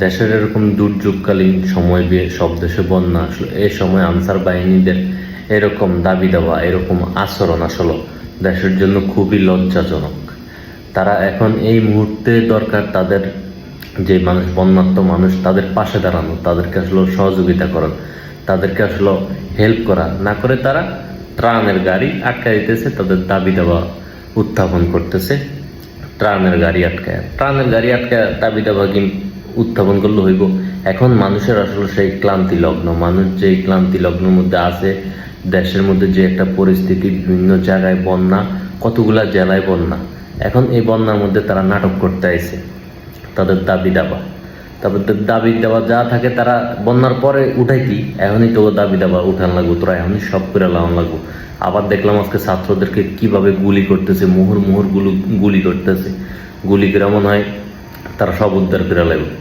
দেশের এরকম দুর্যোগকালীন সময় সব দেশে বন্যা, আসলো এই সময় আনসার বাহিনীদের এরকম দাবি দেওয়া, এরকম আচরণ আসলো দেশের জন্য খুবই লজ্জাজনক। তারা এখন এই মুহূর্তে দরকার তাদের যে মানুষ বন্যাত্ম মানুষ, তাদের পাশে দাঁড়ানো, তাদেরকে আসলে সহযোগিতা করানো তাদেরকে আসলে হেল্প করা। না করে তারা ত্রাণের গাড়ি আটকা দিতেছে, তাদের দাবি দেওয়া উত্থাপন করতেছে। ত্রাণের গাড়ি আটকায়, ত্রাণের গাড়ি আটকায় দাবি দেওয়া কি উত্থাপন করলে হইব। এখন মানুষের আসলে সেই ক্লান্তি লগ্ন, মানুষ যে ক্লান্তি লগ্নের মধ্যে আছে, দেশের মধ্যে যে একটা পরিস্থিতি, বিভিন্ন জায়গায় বন্যা, কতগুলা জেলায় বন্যা। এখন এই বন্যার মধ্যে তারা নাটক করতে আইছে, তাদের দাবি দাবা। তারপর দাবি দেওয়া যা থাকে তারা বন্যার পরে উঠাই কি? এখনই তো দাবি দাবা উঠান লাগবো, তোরা এখনই সব করে লাগান লাগবো। আবার দেখলাম আজকে ছাত্রদেরকে কীভাবে গুলি করতেছে, মুহুর মুহুরগুলো গুলি করতেছে। গুলি করে মনে হয় তারা সব উদ্ধার করে লাগবে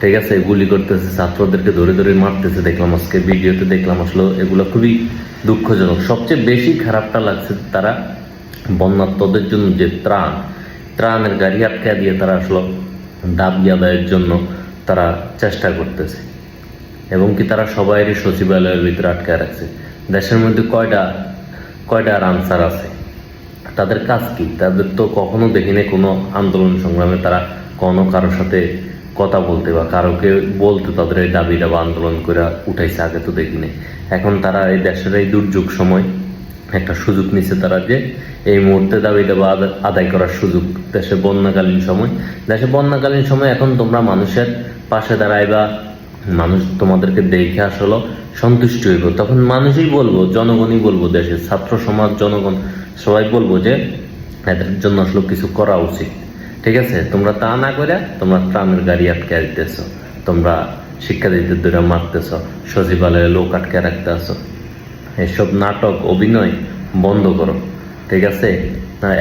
ঠিক আছে গুলি করতেছে, ছাত্রদেরকে ধরে ধরে মারতেছে, দেখলাম আজকে ভিডিওতে দেখলাম আসলে, এগুলো খুবই দুঃখজনক। সবচেয়ে বেশি খারাপটা লাগছে তারা বন্যাত্মদের জন্য যে ত্রাণ, ত্রাণের গাড়ি আটকা দিয়ে তারা আসলে দাবি আদায়ের জন্য তারা চেষ্টা করতেছে। এবং কি তারা সবাইয়েরই সচিবালয়ের ভিতরে আটকায় রাখছে। দেশের মধ্যে কয়টা কয়টা আনসার আছে? তাদের কাজ কি? তাদের তো কখনো দেখিনি কোনো আন্দোলন সংগ্রামে তারা কোনো কারোর সাথে কথা বলতে বা কারোকে বলতে তাদের এই দাবিটা বা আন্দোলন করে উঠাইছে, আগে তো দেখিনি। এখন তারা এই দেশের এই দুর্যোগ সময় একটা সুযোগ নিচ্ছে তারা যে এই মুহূর্তে দাবি দেওয়া আদা- আদায় করার সুযোগ দেশে বন্যাকালীন সময়। দেশে বন্যাকালীন সময় এখন তোমরা মানুষের পাশে দাঁড়াইবা, মানুষ তোমাদেরকে দেখে আসলো, সন্তুষ্ট হইব। তখন মানুষই বলব, জনগণই বলব, দেশের ছাত্র সমাজ, জনগণ সবাই বলব যে এদের জন্য আসলে কিছু করা উচিত। ঠিক আছে? তোমরা তা না করে তোমরা ত্রাণের গাড়ি আটকে দিতেছ তোমরা শিক্ষার্থীদের ধরে মারতেছ। সচিবালয়ে লোক আটকে রাখতে আসো এসব নাটক, অভিনয় বন্ধ করো। ঠিক আছে?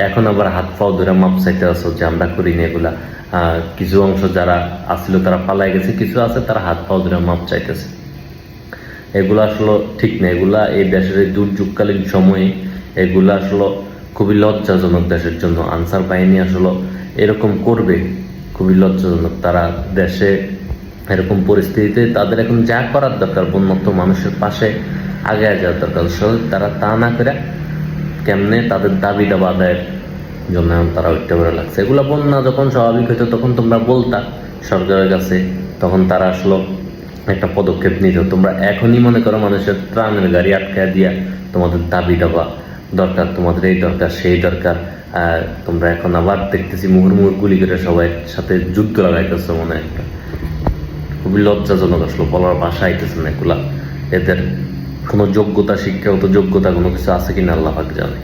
এখন আবার হাত পাও ধরে মাপ চাইতে আসো যে আমরা করিনি এগুলা। কিছু অংশ যারা আসছিল তারা পালাই গেছে, কিছু আছে তারা হাত পাও ধরে মাপ চাইতেছে। এগুলো আসলে ঠিক না। এগুলা এই দেশের দুর্যোগকালীন সময়ে এগুলা আসলে খুবই লজ্জাজনক দেশের জন্য আনসার বাহিনী আসলে এরকম করবে। খুবই লজ্জাজনক। তারা দেশে এরকম পরিস্থিতিতে তাদের এখন যা করার দরকার, বন্যত্ব মানুষের পাশে আগে যাওয়ার দরকার। তারা তা না করে কেমনে তাদের দাবি দাবা আদায়ের জন্য এখন তারা উঠতে পারে লাগছে এগুলো বন্যা যখন স্বাভাবিক হইতো, তখন তোমরা বলতা সরকারের কাছে, তখন তারা আসলো একটা পদক্ষেপ নিত। তোমরা এখনই মনে করো মানুষের ত্রাণের গাড়ি আটকায় দিয়া তোমাদের দাবি দাবা দরকার, তোমাদের এই দরকার, সেই দরকার। তোমরা এখন আবার দেখতেছি মুহুর মুহুর গুলি করে সবাই সাথে যুদ্ধ লাগাইতেছো মনে একটা। খুবই লজ্জাজনক আসলে, বলার ভাষা আইতেছে না এগুলা। এদের কোনো যোগ্যতা, শিক্ষাগত যোগ্যতা কোনো কিছু আছে কিনা আল্লাহ জানে।